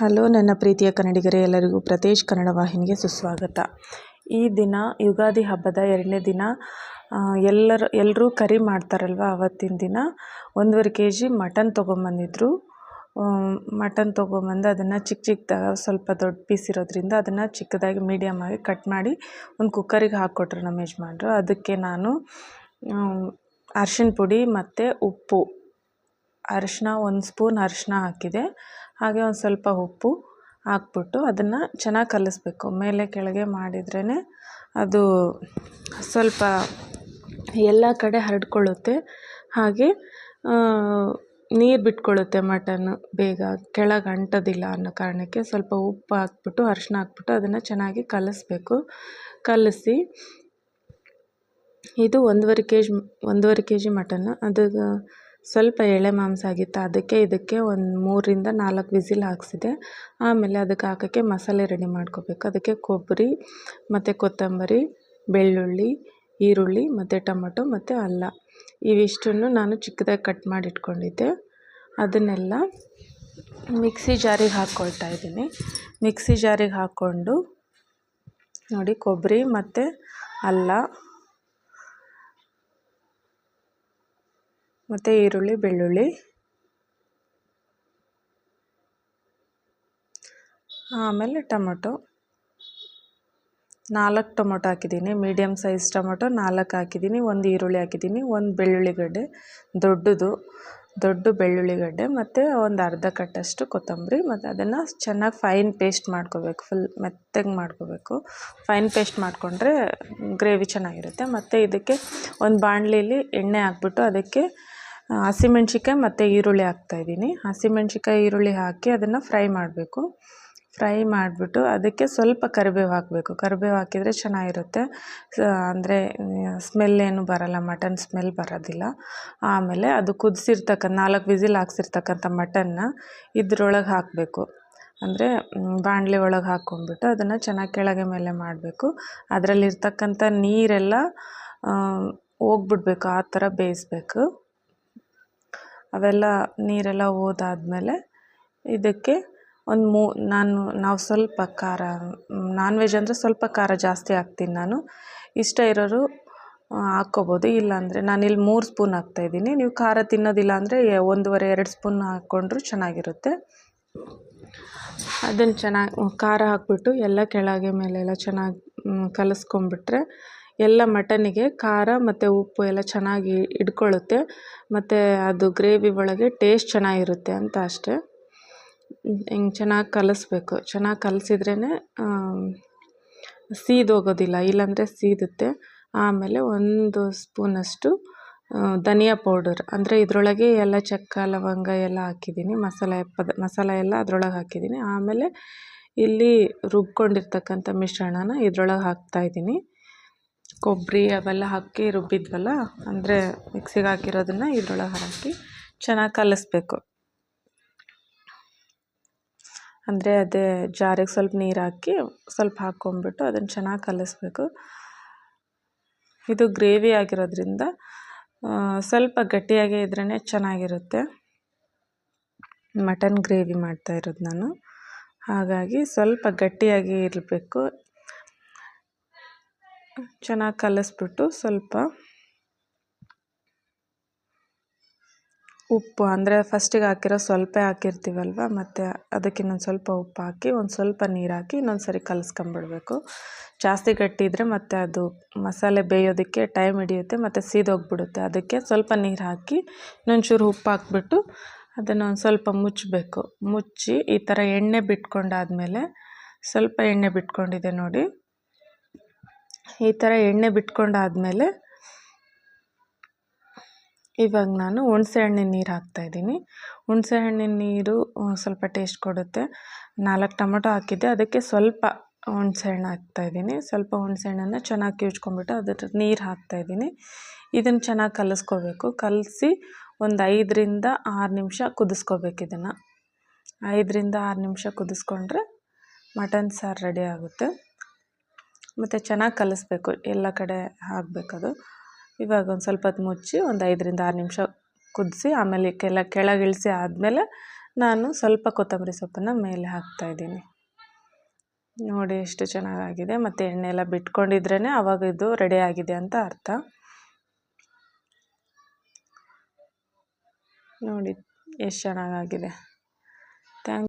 Hello ನನ್ನ ಪ್ರೀತಿಯ ಕನ್ನಡಿಗರೇ, ಎಲ್ಲರಿಗೂ ಪ್ರತೇಶ್ ಕನ್ನಡ ವಾಹಿನಿಗೆ ಸುಸ್ವಾಗತ. ಈ ದಿನ, ಯುಗಾದಿ ಹಬ್ಬದ ಎರಡನೇ ದಿನ ಎಲ್ಲರ ಎಲ್ಲರೂ ಕರಿ ಮಾಡ್ತಾರಲ್ವ ಆವತ್ತಿನ ದಿನ? ಒಂದೂವರೆ ಕೆ ಜಿ ಮಟನ್ ತೊಗೊಂಬಂದಿದ್ರು. ಮಟನ್ ತೊಗೊಂಬಂದು ಅದನ್ನು ಚಿಕ್ಕ ಚಿಕ್ಕದಾಗಿ ಸ್ವಲ್ಪ ದೊಡ್ಡ ಪೀಸ್ ಇರೋದ್ರಿಂದ ಅದನ್ನು ಚಿಕ್ಕದಾಗಿ ಮೀಡಿಯಮ್ ಆಗಿ ಕಟ್ ಮಾಡಿ ಒಂದು ಕುಕ್ಕರಿಗೆ ಹಾಕ್ಕೊಟ್ರು ನಮ್ಮ ಯಜಮಾನ್ರು. ಅದಕ್ಕೆ ನಾನು ಅರ್ಶಿಣ ಪುಡಿ ಮತ್ತು ಉಪ್ಪು. ಅರಿಶಿನ ಒಂದು ಸ್ಪೂನ್ ಅರಿಶಿನ ಹಾಕಿದೆ. ಹಾಗೆ ಒಂದು ಸ್ವಲ್ಪ ಉಪ್ಪು ಹಾಕ್ಬಿಟ್ಟು ಅದನ್ನು ಚೆನ್ನಾಗಿ ಕಲಿಸ್ಬೇಕು. ಮೇಲೆ ಕೆಳಗೆ ಮಾಡಿದ್ರೇ ಅದು ಸ್ವಲ್ಪ ಎಲ್ಲ ಕಡೆ ಹರಡ್ಕೊಳ್ಳುತ್ತೆ. ಹಾಗೆ ನೀರು ಬಿಟ್ಕೊಳ್ಳುತ್ತೆ ಮಟನ್ ಬೇಗ. ಕೆಳಗೆ ಅಂಟೋದಿಲ್ಲ ಅನ್ನೋ ಕಾರಣಕ್ಕೆ ಸ್ವಲ್ಪ ಉಪ್ಪು ಹಾಕ್ಬಿಟ್ಟು ಅರಿಶಿನ ಹಾಕ್ಬಿಟ್ಟು ಅದನ್ನು ಚೆನ್ನಾಗಿ ಕಲಿಸ್ಬೇಕು. ಕಲಸಿ, ಇದು ಒಂದೂವರೆ ಕೆ ಜಿ ಒಂದೂವರೆ ಕೆ ಜಿ ಮಟನ್. ಅದು ಸ್ವಲ್ಪ ಎಳೆ ಮಾಂಸ ಆಗಿತ್ತು, ಅದಕ್ಕೆ ಇದಕ್ಕೆ ಒಂದು ಮೂರರಿಂದ ನಾಲ್ಕು ವಿಸಿಲ್ ಹಾಕಿಸಿದೆ. ಆಮೇಲೆ ಅದಕ್ಕೆ ಹಾಕೋಕ್ಕೆ ಮಸಾಲೆ ರೆಡಿ ಮಾಡ್ಕೋಬೇಕು. ಅದಕ್ಕೆ ಕೊಬ್ಬರಿ ಮತ್ತು ಕೊತ್ತಂಬರಿ, ಬೆಳ್ಳುಳ್ಳಿ, ಈರುಳ್ಳಿ ಮತ್ತು ಟೊಮೊಟೊ ಮತ್ತು ಅಲ್ಲ. ಇವಿಷ್ಟನ್ನು ನಾನು ಚಿಕ್ಕದಾಗಿ ಕಟ್ ಮಾಡಿ ಇಟ್ಕೊಂಡಿದ್ದೆ ಅದನ್ನೆಲ್ಲ ಮಿಕ್ಸಿ ಜಾರಿಗೆ ಹಾಕ್ಕೊಳ್ತಾ ಇದ್ದೀನಿ. ಮಿಕ್ಸಿ ಜಾರಿಗೆ ಹಾಕ್ಕೊಂಡು ನೋಡಿ, ಕೊಬ್ಬರಿ ಮತ್ತು ಅಲ್ಲ ಮತ್ತು ಈರುಳ್ಳಿ, ಬೆಳ್ಳುಳ್ಳಿ. ಆಮೇಲೆ ಟೊಮೊಟೊ. ನಾಲ್ಕು ಟೊಮೊಟೊ ಹಾಕಿದ್ದೀನಿ ಮೀಡಿಯಮ್ ಸೈಜ್ ಟೊಮೊಟೊ ನಾಲ್ಕು ಹಾಕಿದ್ದೀನಿ, ಒಂದು ಈರುಳ್ಳಿ ಹಾಕಿದ್ದೀನಿ, ಒಂದು ಬೆಳ್ಳುಳ್ಳಿ ಗಡ್ಡೆ. ದೊಡ್ಡದು, ದೊಡ್ಡ ಬೆಳ್ಳುಳ್ಳಿ ಗಡ್ಡೆ ಮತ್ತು ಒಂದು ಅರ್ಧ ಕಟ್ಟಷ್ಟು ಕೊತ್ತಂಬರಿ ಮತ್ತು ಅದನ್ನು ಚೆನ್ನಾಗಿ ಫೈನ್ ಪೇಸ್ಟ್ ಮಾಡ್ಕೋಬೇಕು ಫುಲ್ ಮೆತ್ತಗೆ ಮಾಡ್ಕೋಬೇಕು. ಫೈನ್ ಪೇಸ್ಟ್ ಮಾಡಿಕೊಂಡ್ರೆ ಗ್ರೇವಿ ಚೆನ್ನಾಗಿರುತ್ತೆ. ಮತ್ತು ಇದಕ್ಕೆ ಒಂದು ಬಾಣಲಿಲಿ ಎಣ್ಣೆ ಹಾಕ್ಬಿಟ್ಟು ಅದಕ್ಕೆ ಹಸಿಮೆಣ್ಸಿಕಾಯಿ ಮತ್ತು ಈರುಳ್ಳಿ ಹಾಕ್ತಾಯಿದ್ದೀನಿ ಹಸಿಮೆಣ್ಸಿಕಾಯಿ ಈರುಳ್ಳಿ ಹಾಕಿ ಅದನ್ನು ಫ್ರೈ ಮಾಡಬೇಕು. ಫ್ರೈ ಮಾಡಿಬಿಟ್ಟು ಅದಕ್ಕೆ ಸ್ವಲ್ಪ ಕರಿಬೇವು ಹಾಕಬೇಕು. ಕರಿಬೇವು ಹಾಕಿದರೆ ಚೆನ್ನಾಗಿರುತ್ತೆ. ಅಂದರೆ ಸ್ಮೆಲ್ ಏನು ಬರಲ್ಲ ಮಟನ್ ಸ್ಮೆಲ್ ಬರೋದಿಲ್ಲ. ಆಮೇಲೆ ಅದು ಕುದಿಸಿರ್ತಕ್ಕಂಥ ನಾಲ್ಕು ವಿಸಿಲ್ ಹಾಕ್ಸಿರ್ತಕ್ಕಂಥ ಮಟನ್ನ ಇದ್ರೊಳಗೆ ಹಾಕಬೇಕು. ಅಂದರೆ ಬಾಣಲೆ ಒಳಗೆ ಹಾಕ್ಕೊಂಡ್ಬಿಟ್ಟು ಅದನ್ನು ಚೆನ್ನಾಗಿ ಕೆಳಗೆ ಮೇಲೆ ಮಾಡಬೇಕು. ಅದರಲ್ಲಿರ್ತಕ್ಕಂಥ ನೀರೆಲ್ಲ ಹೋಗ್ಬಿಡ್ಬೇಕು, ಆ ಥರ ಬೇಯಿಸ್ಬೇಕು. ಅವೆಲ್ಲ ನೀರೆಲ್ಲ ಹೋದಾದ್ಮೇಲೆ ಇದಕ್ಕೆ ಒಂದು ಮೂ, ನಾನು, ನಾವು ಸ್ವಲ್ಪ ಖಾರ, ನಾನ್ ವೆಜ್ ಅಂದರೆ ಸ್ವಲ್ಪ ಖಾರ ಜಾಸ್ತಿ ಹಾಕ್ತೀನಿ ನಾನು. ಇಷ್ಟ ಇರೋರು ಹಾಕ್ಕೋಬೋದು. ಇಲ್ಲಾಂದರೆ ನಾನಿಲ್ಲಿ ಮೂರು ಸ್ಪೂನ್ ಹಾಕ್ತಾಯಿದ್ದೀನಿ ನೀವು ಖಾರ ತಿನ್ನೋದಿಲ್ಲ ಅಂದರೆ ಒಂದೂವರೆ, ಎರಡು ಸ್ಪೂನ್ ಹಾಕ್ಕೊಂಡ್ರೂ ಚೆನ್ನಾಗಿರುತ್ತೆ. ಅದನ್ನು ಚೆನ್ನಾಗಿ, ಖಾರ ಹಾಕ್ಬಿಟ್ಟು ಎಲ್ಲ ಕೆಳಗೆ ಮೇಲೆಲ್ಲ ಚೆನ್ನಾಗಿ ಕಲಸ್ಕೊಂಬಿಟ್ರೆ ಎಲ್ಲ ಮಟನಿಗೆ ಖಾರ ಮತ್ತು ಉಪ್ಪು ಎಲ್ಲ ಚೆನ್ನಾಗಿ ಹಿಡ್ಕೊಳ್ಳುತ್ತೆ ಮತ್ತು ಅದು ಗ್ರೇವಿ ಒಳಗೆ ಟೇಸ್ಟ್ ಚೆನ್ನಾಗಿರುತ್ತೆ ಅಂತ ಅಷ್ಟೆ. ಹಿಂಗೆ ಚೆನ್ನಾಗಿ ಕಲಿಸ್ಬೇಕು. ಚೆನ್ನಾಗಿ ಕಲಸಿದ್ರೇ ಸೀದೋಗೋದಿಲ್ಲ, ಇಲ್ಲಾಂದರೆ ಸೀದುತ್ತೆ. ಆಮೇಲೆ ಒಂದು ಸ್ಪೂನಷ್ಟು ಧನಿಯಾ ಪೌಡರ್. ಅಂದರೆ ಇದರೊಳಗೆ ಎಲ್ಲ ಚಕ್ಕ, ಲವಂಗ ಎಲ್ಲ ಹಾಕಿದ್ದೀನಿ. ಮಸಾಲೆ ಪದ, ಮಸಾಲೆ ಎಲ್ಲ ಅದರೊಳಗೆ ಹಾಕಿದ್ದೀನಿ. ಆಮೇಲೆ ಇಲ್ಲಿ ರುಬ್ಕೊಂಡಿರ್ತಕ್ಕಂಥ ಮಿಶ್ರಣನ ಇದ್ರೊಳಗೆ ಹಾಕ್ತಾಯಿದ್ದೀನಿ ಕೊಬ್ಬರಿ ಅವೆಲ್ಲ ಹಾಕಿ ರುಬ್ಬಿದ್ವಲ್ಲ, ಅಂದರೆ ಮಿಕ್ಸಿಗೆ ಹಾಕಿರೋದನ್ನು ಇದ್ರೊಳಗೆ ಹಾಕಿ ಚೆನ್ನಾಗಿ ಕಲಿಸ್ಬೇಕು. ಅಂದರೆ ಅದೇ ಜಾರಿಗೆ ಸ್ವಲ್ಪ ನೀರು ಹಾಕಿ ಸ್ವಲ್ಪ ಹಾಕ್ಕೊಂಬಿಟ್ಟು ಅದನ್ನು ಚೆನ್ನಾಗಿ ಕಲಿಸ್ಬೇಕು. ಇದು ಗ್ರೇವಿ ಆಗಿರೋದ್ರಿಂದ ಸ್ವಲ್ಪ ಗಟ್ಟಿಯಾಗೇ ಇದ್ರೇ ಚೆನ್ನಾಗಿರುತ್ತೆ. ಮಟನ್ ಗ್ರೇವಿ ಮಾಡ್ತಾ ಇರೋದು ನಾನು. ಹಾಗಾಗಿ ಸ್ವಲ್ಪ ಗಟ್ಟಿಯಾಗಿ ಇರಬೇಕು. ಚೆನ್ನಾಗಿ ಕಲಿಸ್ಬಿಟ್ಟು ಸ್ವಲ್ಪ ಉಪ್ಪು, ಅಂದರೆ ಫಸ್ಟಿಗೆ ಹಾಕಿರೋ ಸ್ವಲ್ಪ ಹಾಕಿರ್ತೀವಲ್ವ, ಮತ್ತು ಅದಕ್ಕೆ ಇನ್ನೊಂದು ಸ್ವಲ್ಪ ಉಪ್ಪು ಹಾಕಿ, ಒಂದು ಸ್ವಲ್ಪ ನೀರು ಹಾಕಿ ಇನ್ನೊಂದು ಸರಿ ಕಲಿಸ್ಕೊಂಬಿಡ್ಬೇಕು. ಜಾಸ್ತಿ ಗಟ್ಟಿ ಇದ್ದರೆ ಮತ್ತು ಅದು ಮಸಾಲೆ ಬೇಯೋದಕ್ಕೆ ಟೈಮ್ ಹಿಡಿಯುತ್ತೆ, ಮತ್ತು ಸೀದೋಗ್ಬಿಡುತ್ತೆ. ಅದಕ್ಕೆ ಸ್ವಲ್ಪ ನೀರು ಹಾಕಿ ಇನ್ನೊಂಚೂರು ಉಪ್ಪು ಹಾಕ್ಬಿಟ್ಟು ಅದನ್ನು ಒಂದು ಸ್ವಲ್ಪ ಮುಚ್ಚಬೇಕು ಮುಚ್ಚಿ ಈ ಥರ ಎಣ್ಣೆ ಬಿಟ್ಕೊಂಡಾದ್ಮೇಲೆ ಸ್ವಲ್ಪ ಎಣ್ಣೆ ಬಿಟ್ಕೊಂಡಿದೆ ನೋಡಿ. ಈ ಥರ ಎಣ್ಣೆ ಬಿಟ್ಕೊಂಡಾದಮೇಲೆ ಇವಾಗ ನಾನು ಹುಣಸೆ ಹಣ್ಣಿನ ನೀರು ಹಾಕ್ತಾಯಿದ್ದೀನಿ ಹುಣಸೆ ಹಣ್ಣಿನ ನೀರು ಸ್ವಲ್ಪ ಟೇಸ್ಟ್ ಕೊಡುತ್ತೆ. ನಾಲ್ಕು ಟೊಮೊಟೊ ಹಾಕಿದ್ದೆ. ಅದಕ್ಕೆ ಸ್ವಲ್ಪ ಹುಣಸೆ ಹಣ್ಣು ಹಾಕ್ತಾಯಿದ್ದೀನಿ ಸ್ವಲ್ಪ ಹುಣಸೆ ಹಣ್ಣನ್ನು ಚೆನ್ನಾಗಿ ಕಿವುಚ್ಕೊಂಬಿಟ್ಟು ಅದ್ರ ನೀರು ಹಾಕ್ತಾಯಿದ್ದೀನಿ ಇದನ್ನು ಚೆನ್ನಾಗಿ ಕಲಿಸ್ಕೋಬೇಕು. ಕಲಸಿ ಒಂದು ಐದರಿಂದ ಆರು ನಿಮಿಷ ಕುದಿಸ್ಕೋಬೇಕು ಇದನ್ನು. ಐದರಿಂದ ಆರು ನಿಮಿಷ ಕುದಿಸ್ಕೊಂಡ್ರೆ ಮಟನ್ ಸಾರು ರೆಡಿ ಆಗುತ್ತೆ. ಮತ್ತು ಚೆನ್ನಾಗಿ ಕಲಿಸ್ಬೇಕು, ಎಲ್ಲ ಕಡೆ ಹಾಕಬೇಕದು ಇವಾಗ ಒಂದು ಸ್ವಲ್ಪ ಹೊತ್ತು ಮುಚ್ಚಿ ಒಂದು ಐದರಿಂದ ಆರು ನಿಮಿಷ ಕುದಿಸಿ, ಆಮೇಲೆ ಕೆಲ, ಕೆಳಗೆ ಇಳಿಸಿ ಆದಮೇಲೆ ನಾನು ಸ್ವಲ್ಪ ಕೊತ್ತಂಬರಿ ಸೊಪ್ಪನ್ನು ಮೇಲೆ ಹಾಕ್ತಾಯಿದ್ದೀನಿ ನೋಡಿ ಎಷ್ಟು ಚೆನ್ನಾಗಾಗಿದೆ. ಮತ್ತು ಎಣ್ಣೆ ಎಲ್ಲ ಬಿಟ್ಕೊಂಡಿದ್ರೇ ಆವಾಗ ಇದು ರೆಡಿ ಆಗಿದೆ ಅಂತ ಅರ್ಥ. ನೋಡಿ ಎಷ್ಟು ಚೆನ್ನಾಗಾಗಿದೆ. ಥ್ಯಾಂಕ್